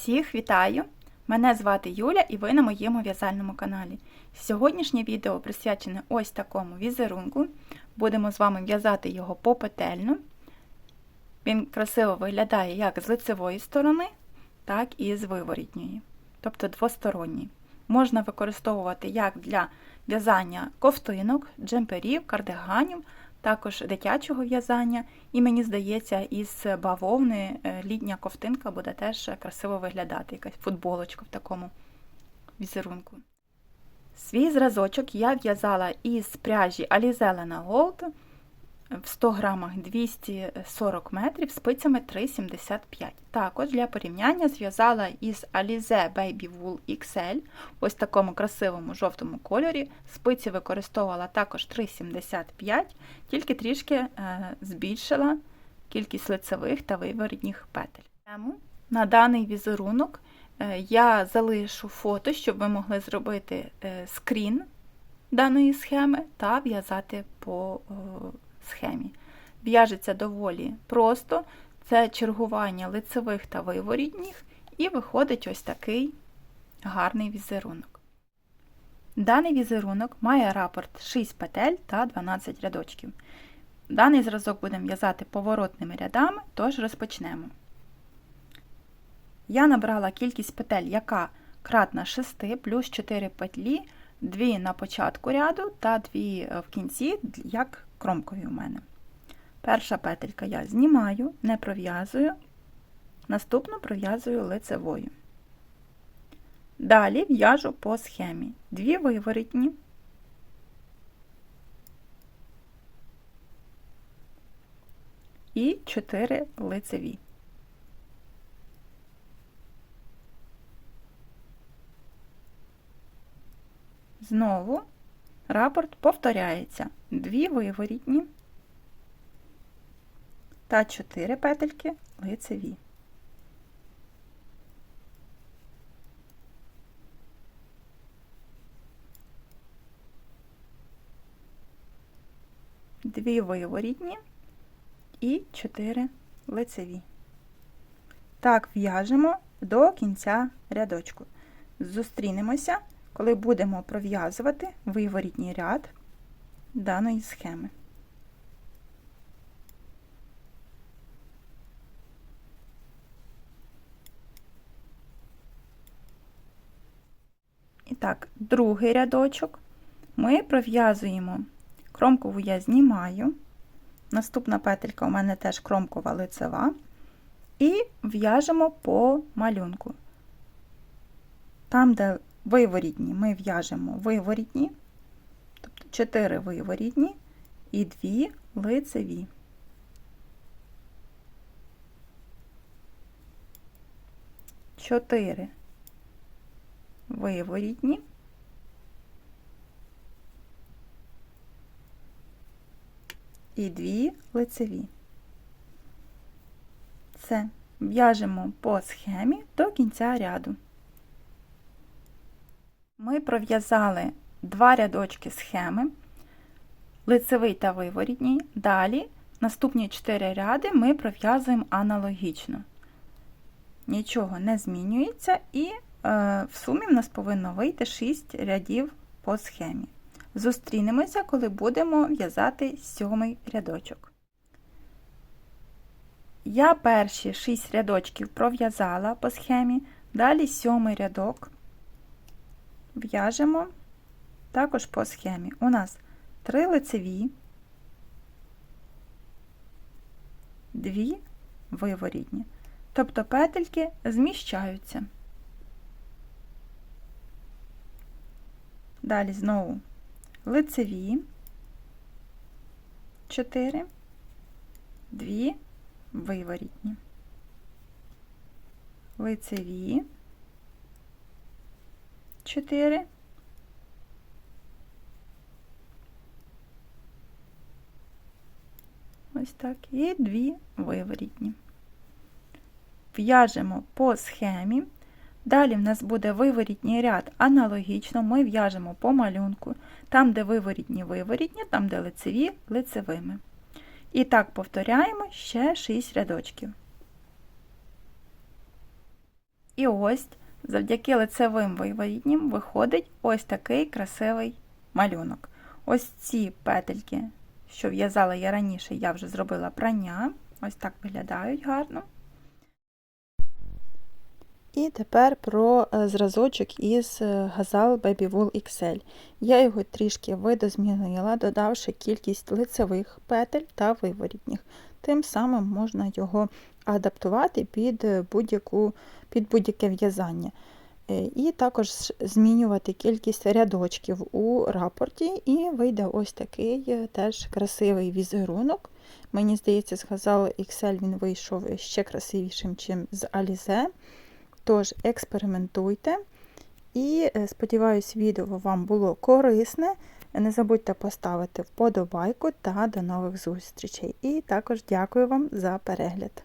Всіх вітаю! Мене звати Юля і ви на моєму в'язальному каналі. Сьогоднішнє відео присвячене ось такому візерунку. Будемо з вами в'язати його попетельно. Він красиво виглядає як з лицевої сторони, так і з виворітньої, тобто двосторонній. Можна використовувати як для в'язання ковтинок, джемперів, кардиганів, також дитячого в'язання. І мені здається, із бавовни е, літня ковтинка буде теж красиво виглядати, якась футболочка в такому візерунку. Свій зразочок я в'язала із пряжі Alizella Gold в 100 грамах 240 метрів спицями 3,75. Також для порівняння зв'язала із Alize Baby Wool XL ось такому красивому жовтому кольорі. Спиці використовувала також 3,75, тільки трішки е, збільшила кількість лицевих та виворітніх петель. На даний візерунок е, я залишу фото, щоб ви могли зробити е, скрін даної схеми та в'язати по схемі. В'яжеться доволі просто, це чергування лицевих та виворітніх, і виходить ось такий гарний візерунок. Даний візерунок має рапорт 6 петель та 12 рядочків. Даний зразок будемо в'язати поворотними рядами, тож розпочнемо. Я набрала кількість петель, яка кратна 6 плюс 4 петлі, 2 на початку ряду та 2 в кінці, як кромкові у мене. Перша петелька я знімаю, не пров'язую, наступну пров'язую лицевою. Далі в'яжу по схемі дві виворітні, і 4 лицеві. Знову рапорт повторяється дві виворітні та 4 петельки лицеві. Дві виворітні і 4 лицеві. Так в'яжемо до кінця рядочку. Зустрінемося, коли будемо пров'язувати виворітній ряд даної схеми. І так, другий рядочок ми пров'язуємо кромкову я знімаю. Наступна петелька у мене теж кромкова лицева, і в'яжемо по малюнку. Там, де виворітні, ми в'яжемо виворітні, тобто 4 виворітні і 2 лицеві. Чотири виворітні. І дві лицеві. Це в'яжемо по схемі до кінця ряду. Ми пров'язали два рядочки схеми, лицевий та виворітній. Далі наступні 4 ряди ми пров'язуємо аналогічно. Нічого не змінюється, і е, в сумі в нас повинно вийти 6 рядів по схемі. Зустрінемося, коли будемо в'язати сьомий рядочок. Я перші 6 рядочків пров'язала по схемі, далі сьомий рядок в'яжемо також по схемі. У нас 3 лицеві, 2 виворітні. Тобто петельки зміщаються. Далі знову лицеві 4, 2 виворітні, лицеві 4, ось так, і 2 виворітні. В'яжемо по схемі. Далі в нас буде виворітній ряд аналогічно, ми в'яжемо по малюнку, там, де виворітні виворітні, там, де лицеві лицевими. І так повторяємо ще 6 рядочків. І ось завдяки лицевим виводінням виходить ось такий красивий малюнок. Ось ці петельки, що в'язала я раніше, я вже зробила прання. Ось так виглядають гарно. І тепер про е, зразочок із е, Gazal Baby Wool XL. Я його трішки видозмінила, додавши кількість лицевих петель та виворітніх. Тим самим можна його адаптувати під е, будь-яке в'язання. І також змінювати кількість рядочків у рапорті, і вийде ось такий теж красивий візерунок. Мені здається, Gazal XL він вийшов ще красивішим, ніж з Alize. Тож, експериментуйте. І сподіваюсь, відео вам було корисне. Не забудьте поставити вподобайку та до нових зустрічей. І також дякую вам за перегляд.